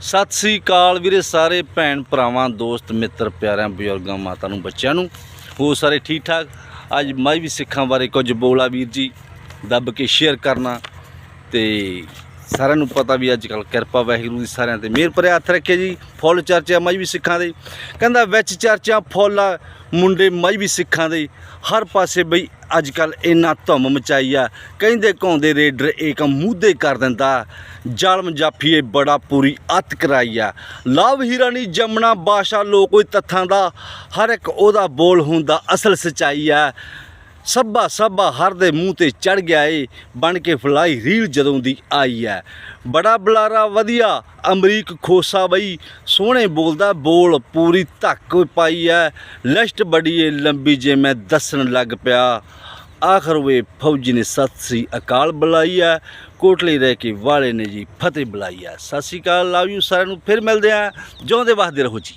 ਸਤਿ ਸ੍ਰੀ ਅਕਾਲ ਵੀਰੇ ਸਾਰੇ ਭੈਣ ਭਰਾਵਾਂ, ਦੋਸਤ, ਮਿੱਤਰ, ਪਿਆਰਿਆਂ, ਬਜ਼ੁਰਗਾਂ, ਮਾਤਾ ਨੂੰ, ਬੱਚਿਆਂ ਨੂੰ। ਹੋ ਸਾਰੇ ਠੀਕ ਠਾਕ ਅੱਜ ਮੈਂ ਵੀ ਸਿੱਖਾਂ ਬਾਰੇ ਕੁਝ ਬੋਲਾ ਵੀਰ ਜੀ, ਦੱਬ ਕੇ ਸ਼ੇਅਰ ਕਰਨਾ ਤੇ ਸਾਰਿਆਂ ਨੂੰ ਪਤਾ ਵੀ ਅੱਜ ਕੱਲ ਕਿਰਪਾ ਵਾਹਿਗੁਰੂ ਦੀ ਸਾਰਿਆਂ ਤੇ। ਮਿਹਰ ਭਰਿਆ ਹੱਥ ਰੱਖੇ ਜੀ, ਫੁੱਲ ਚਰਚਾ ਮੈਂ ਵੀ ਸਿੱਖਾਂ ਦੇ। ਕਹਿੰਦਾ ਵਿੱਚ ਚਰਚਾ ਫੁੱਲ, ਮੁੰਡੇ ਮੈਂ ਵੀ ਸਿੱਖਾਂ ਦੇ। ਹਰ ਪਾਸੇ ਬਈ ਅੱਜ ਕੱਲ ਇੰਨਾ ਧੁੰਮ ਮਚਾਈ ਆ। ਕਹਿੰਦੇ ਕੌਂਦੇ ਰੇਡਰ ਏਕ ਮੂਧੇ ਕਰ ਦਿੰਦਾ। ਜ਼ਾਲਮ ਜਾਫੀਏ ਬੜਾ ਪੂਰੀ ਅੱਤ ਕਰਾਈ ਆ। ਲਵ ਹੀਰਾ ਨਹੀਂ ਜਮਣਾ ਬਾਸ਼ਾ ਲੋਕ ਕੋਈ ਤੱਥਾਂ ਦਾ। ਹਰ ਇੱਕ ਉਹਦਾ ਬੋਲ ਹੁੰਦਾ, ਅਸਲ ਸਚਾਈ ਆ। ਸੱਬਾ ਸੱਬਾ ਹਰ ਦੇ ਮੂੰਹ ਤੇ ਚੜ ਗਿਆ ਏ, ਬਣ ਕੇ ਫਲਾਈ ਰੀਲ ਜਦੋਂ ਦੀ ਆਈ ਐ। ਬੜਾ ਬਲਾਰਾ, ਵਧੀਆ, ਅਮਰੀਕ ਖੋਸਾ ਬਈ, ਸੋਹਣੇ ਬੋਲਦਾ, ਬੋਲ ਪੂਰੀ ਧੱਕ ਪਾਈ ਐ। ਲਿਸਟ ਬੜੀ ਏ, ਲੰਬੀ ਜੇ ਮੈਂ ਦੱਸਣ ਲੱਗ ਪਿਆ। ਆਖਰ ਵੇ ਫੌਜੀ ਨੇ ਸਤਿ ਸ੍ਰੀ ਅਕਾਲ ਬੁਲਾਈ ਐ। ਕੋਟਲੇ ਰਹਿ ਕੇ ਵਾਲੇ ਨੇ ਜੀ ਫਤਿਹ ਬੁਲਾਈ ਐ। ਸਤਿ ਸ੍ਰੀ ਅਕਾਲ ਲਵ ਯੂ ਸਾਰਿਆਂ ਨੂੰ, ਫਿਰ ਮਿਲਦੇ ਆ। ਜਿਉਂਦੇ ਵਸਦੇ ਰਹੋ ਜੀ।